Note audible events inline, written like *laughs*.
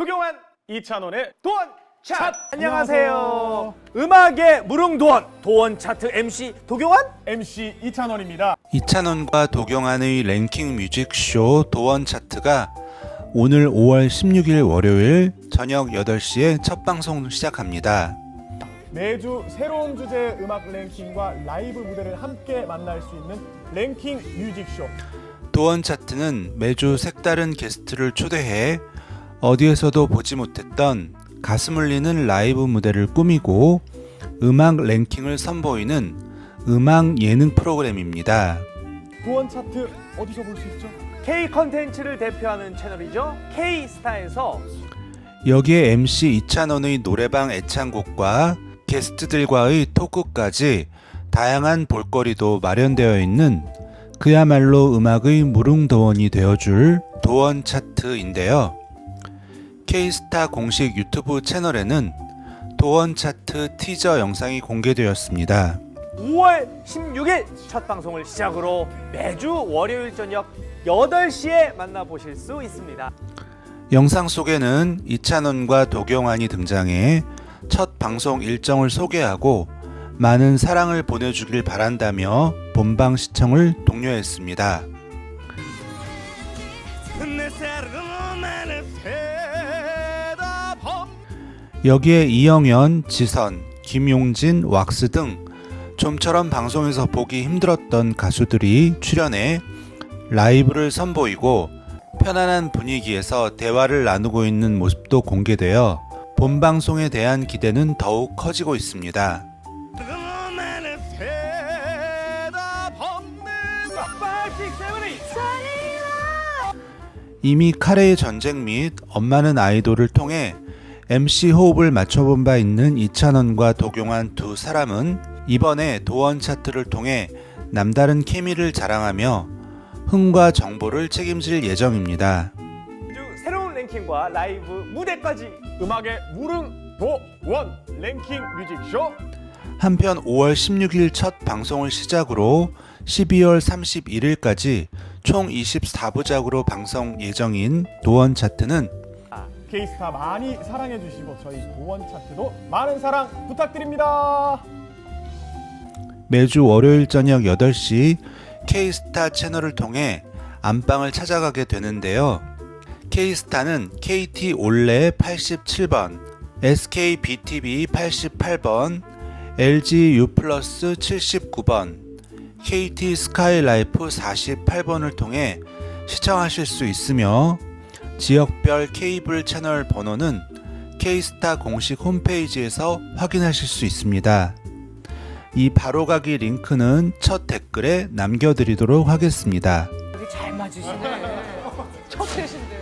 도경환 이찬원의 도원 차 안녕하세요. 음악의 무릉도원 도원 차트 MC 도경환 MC 이찬원입니다. 이찬원과 도경환의 랭킹 뮤직쇼 도원 차트가 오늘 5월 16일 월요일 저녁 8시에 첫 방송 시작합니다. 매주 새로운 주제의 음악 랭킹과 라이브 무대를 함께 만날 수 있는 랭킹 뮤직쇼. 도원 차트는 매주 색다른 게스트를 초대해 어디에서도 보지 못했던 가슴 울리는 라이브 무대를 꾸미고 음악 랭킹을 선보이는 음악 예능 프로그램입니다. 도원 차트 어디서 볼 수 있죠? K 컨텐츠를 대표하는 채널이죠. K 스타에서 여기에 MC 이찬원의 노래방 애창곡과 게스트들과의 토크까지 다양한 볼거리도 마련되어 있는 그야말로 음악의 무릉도원이 되어줄 도원 차트인데요. K스타 공식 유튜브 채널에는 도원 차트 티저 영상이 공개되었습니다. 5월 16일 첫 방송을 시작으로 매주 월요일 저녁 8시에 만나보실 수 있습니다. 영상 속에는 이찬원과 도경환이 등장해 첫 방송 일정을 소개하고 많은 사랑을 보내주길 바란다며 본방 시청을 독려했습니다. 여기에 이영현, 지선, 김용진, 왁스 등 좀처럼 방송에서 보기 힘들었던 가수들이 출연해 라이브를 선보이고 편안한 분위기에서 대화를 나누고 있는 모습도 공개되어 본 방송에 대한 기대는 더욱 커지고 있습니다. 이미 카레의 전쟁 및 엄마는 아이돌을 통해 MC 호흡을 맞춰본 바 있는 이찬원과 도경환 두 사람은 이번에 도원 차트를 통해 남다른 케미를 자랑하며 흥과 정보를 책임질 예정입니다. 새로운 랭킹과 라이브 무대까지 음악의 무릉 도원 랭킹 뮤직쇼. 한편 5월 16일 첫 방송을 시작으로 12월 31일까지 총 24부작으로 방송 예정인 도원 차트는 K스타 많이 사랑해 주시고 저희 도원 차트도 많은 사랑 부탁드립니다. 매주 월요일 저녁 8시 K스타 채널을 통해 안방을 찾아가게 되는데요. K스타는 KT 올레 87번, SK BTV 88번, LG U 플러스 79번, KT 스카이라이프 48번을 통해 시청하실 수 있으며 지역별 케이블 채널 번호는 K스타 공식 홈페이지에서 확인하실 수 있습니다. 이 바로가기 링크는 첫 댓글에 남겨드리도록 하겠습니다. 잘 맞으시네. *laughs* 첫 대신데.